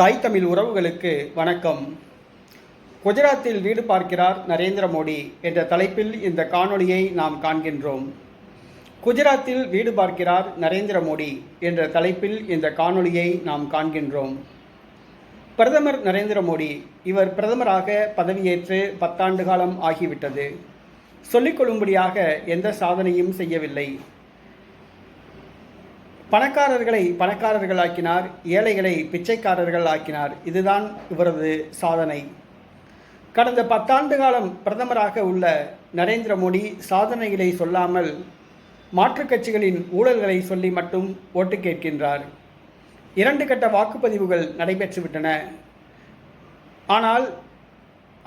தாய் தமிழ் உறவுகளுக்கு வணக்கம். குஜராத்தில் வீடு பார்க்கிறார் நரேந்திர மோடி என்ற தலைப்பில் இந்த காணொளியை நாம் காண்கின்றோம். குஜராத்தில் வீடு பார்க்கிறார் நரேந்திர மோடி என்ற தலைப்பில் இந்த காணொளியை நாம் காண்கின்றோம். பிரதமர் நரேந்திர மோடி இவர் பிரதமராக பதவியேற்று பத்தாண்டு காலம் ஆகிவிட்டது. சொல்லிக்கொள்ளும்படியாக எந்த சாதனையும் செய்யவில்லை. பணக்காரர்களை பணக்காரர்களாக்கினார் ஏழைகளை பிச்சைக்காரர்கள் ஆக்கினார் இதுதான் இவரது சாதனை. கடந்த பத்தாண்டு காலம் பிரதமராக உள்ள நரேந்திர மோடி சாதனைகளை சொல்லாமல் மாற்றுக் கட்சிகளின் ஊழல்களை சொல்லி மட்டும் ஓட்டு கேட்கின்றார். இரண்டு கட்ட வாக்குப்பதிவுகள் நடைபெற்றுவிட்டன. ஆனால்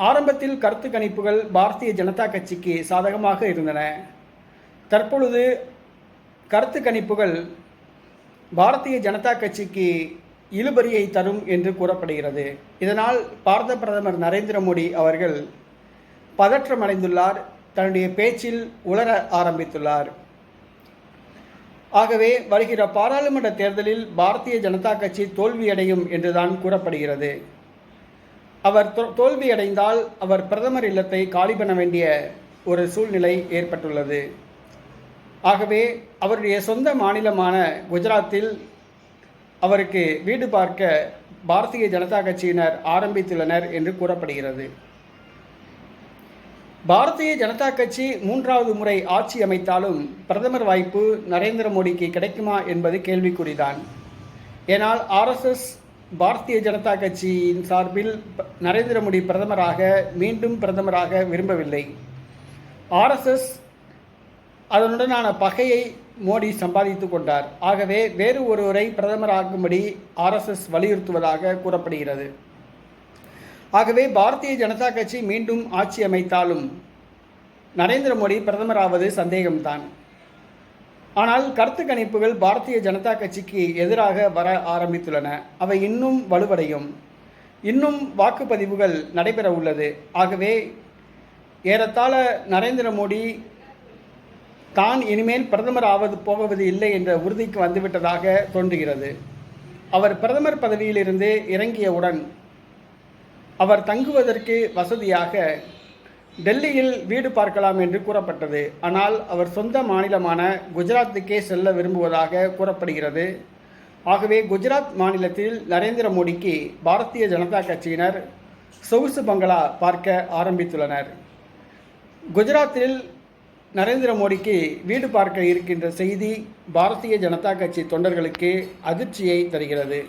ஆரம்பத்தில் கருத்து கணிப்புகள் பாரதிய ஜனதா கட்சிக்கு சாதகமாக இருந்தன. தற்பொழுது கருத்து கணிப்புகள் பாரதிய ஜனதா கட்சிக்கு இழுபறியை தரும் என்று கூறப்படுகிறது. இதனால் பாரத பிரதமர் நரேந்திர மோடி அவர்கள் பதற்றமடைந்துள்ளார். தன்னுடைய பேச்சில் உலர ஆரம்பித்துள்ளார். ஆகவே வருகிற பாராளுமன்ற தேர்தலில் பாரதிய ஜனதா கட்சி தோல்வியடையும் என்றுதான் கூறப்படுகிறது. அவர் தோல்வியடைந்தால் அவர் பிரதமர் இல்லத்தை காலி பண்ண வேண்டிய ஒரு சூழ்நிலை ஏற்பட்டுள்ளது. ஆகவே அவருடைய சொந்த மாநிலமான குஜராத்தில் அவருக்கு வீடு பார்க்க பாரதிய ஜனதா கட்சியினர் ஆரம்பித்துள்ளனர் என்று கூறப்படுகிறது. பாரதிய ஜனதா கட்சி மூன்றாவது முறை ஆட்சி அமைத்தாலும் பிரதமர் வாய்ப்பு நரேந்திர மோடிக்கு கிடைக்குமா என்பது கேள்விக்குறிதான். ஏனால் ஆர்எஸ்எஸ் பாரதிய ஜனதா கட்சியின் சார்பில் ப- நரேந்திர மோடி பிரதமராக மீண்டும் பிரதமராக விரும்பவில்லை. ஆர்எஸ்எஸ் அதனுடனான பகையை மோடி சம்பாதித்து கொண்டார். ஆகவே வேறு ஒருவரை பிரதமராகும்படி ஆர்எஸ்எஸ் வலியுறுத்துவதாக கூறப்படுகிறது. ஆகவே பாரதிய ஜனதா கட்சி மீண்டும் ஆட்சி அமைத்தாலும் நரேந்திர மோடி பிரதமராவது சந்தேகம்தான். ஆனால் கருத்து கணிப்புகள் பாரதிய ஜனதா கட்சிக்கு எதிராக வர ஆரம்பித்துள்ளன. அவை இன்னும் வலுவடையும். இன்னும் வாக்குப்பதிவுகள் நடைபெற உள்ளது. ஆகவே ஏறத்தாழ நரேந்திர மோடி தான் இனிமேல் பிரதமர் ஆவது போவது இல்லை என்ற உறுதிக்கு வந்துவிட்டதாக தோன்றுகிறது. அவர் பிரதமர் பதவியிலிருந்து இறங்கியவுடன் அவர் தங்குவதற்கு வசதியாக டெல்லியில் வீடு பார்க்கலாம் என்று கூறப்பட்டது. ஆனால் அவர் சொந்த மாநிலமான குஜராத்துக்கே செல்ல விரும்புவதாக கூறப்படுகிறது. ஆகவே குஜராத் மாநிலத்தில் நரேந்திர மோடிக்கு பாரதிய ஜனதா கட்சியினர் சொகுசு பங்களா பார்க்க ஆரம்பித்துள்ளனர். குஜராத்தில் நரேந்திர மோடிக்கு வீடு பார்க்க இருக்கின்ற செய்தி பாரதிய ஜனதா கட்சி தொண்டர்களுக்கு அதிர்ச்சியை தருகிறது.